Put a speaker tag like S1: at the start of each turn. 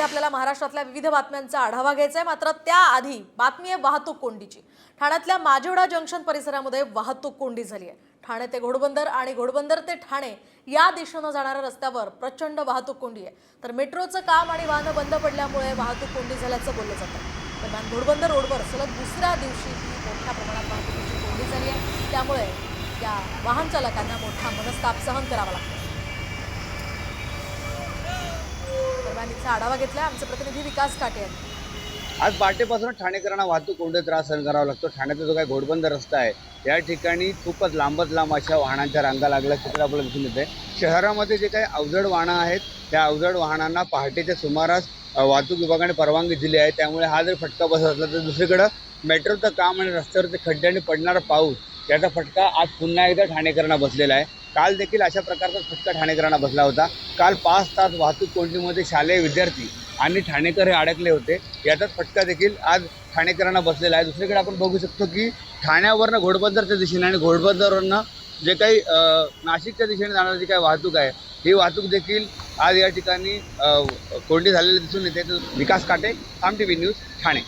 S1: बुलेटिनमध्ये आपल्याला महाराष्ट्रातल्या विविध बातम्यांचा आढावा घ्यायचा आहे मात्र त्याआधी बातमी आहे वाहतूक कोंडीची. ठाण्यातल्या माजिवडा जंक्शन परिसरामध्ये वाहतूक कोंडी झाली आहे ठाणे ते घोडबंदर आणि घोडबंदर ते ठाणे या दिशेनं जाणाऱ्या रस्त्यावर प्रचंड वाहतूक कोंडी आहे. तर मेट्रोचं काम आणि वाहनं बंद पडल्यामुळे वाहतूक कोंडी झाल्याचं बोललं जातं. दरम्यान घोडबंदर रोडवर सलग दुसऱ्या दिवशी मोठ्या प्रमाणात वाहतुकीची कोंडी झाली आहे त्यामुळे या वाहन चालकांना मोठा मनस्ताप सहन करावा लागतो दरम्यान इथला आढावा घेतलाय. आमचे प्रतिनिधी विकास काटे यांनी.
S2: आज पहाटेपासून ठाणेकरांना वाहतूक कोंडे त्रास सहन करावा लागतो. ठाण्याचा जो काही घोडबंद रस्ता आहे या ठिकाणी खूपच लांबच लांब अशा वाहनांच्या रांगा लागल्या. चित्र आपल्याला दिसून येते शहरामध्ये जे काही अवजड वाहनं आहेत त्या अवजड वाहनांना पहाटेच्या सुमारास वाहतूक विभागाने परवानगी दिली आहे. त्यामुळे हा जर फटका बसत असला तर दुसरीकडं मेट्रोचं काम आणि रस्त्यावरचे खड्ड्याने पडणारा पाऊस याचा फटका आज पुन्हा एकदा ठाणेकरांना बसलेला आहे. काल देखील अशा प्रकारचा फटका ठाणेकरांना बसला होता. काल पाच तास वाहतूक कोंडीमध्ये शालेय विद्यार्थी आणि ठाणेकर हे अडकले होते. याचाच फटका देखील आज ठाणेकरांना बसलेला आहे. दुसरीकडे आपण बघू शकतो की ठाण्यावरनं घोडबंदरच्या दिशेने आणि घोडबंदरवरनं जे काही नाशिकच्या दिशेने जाणारी जी काही वाहतूक आहे ही वाहतूक देखील आज या ठिकाणी कोंडी झालेली दिसून येते. तर विकास काटे आम टी व्ही न्यूज ठाणे.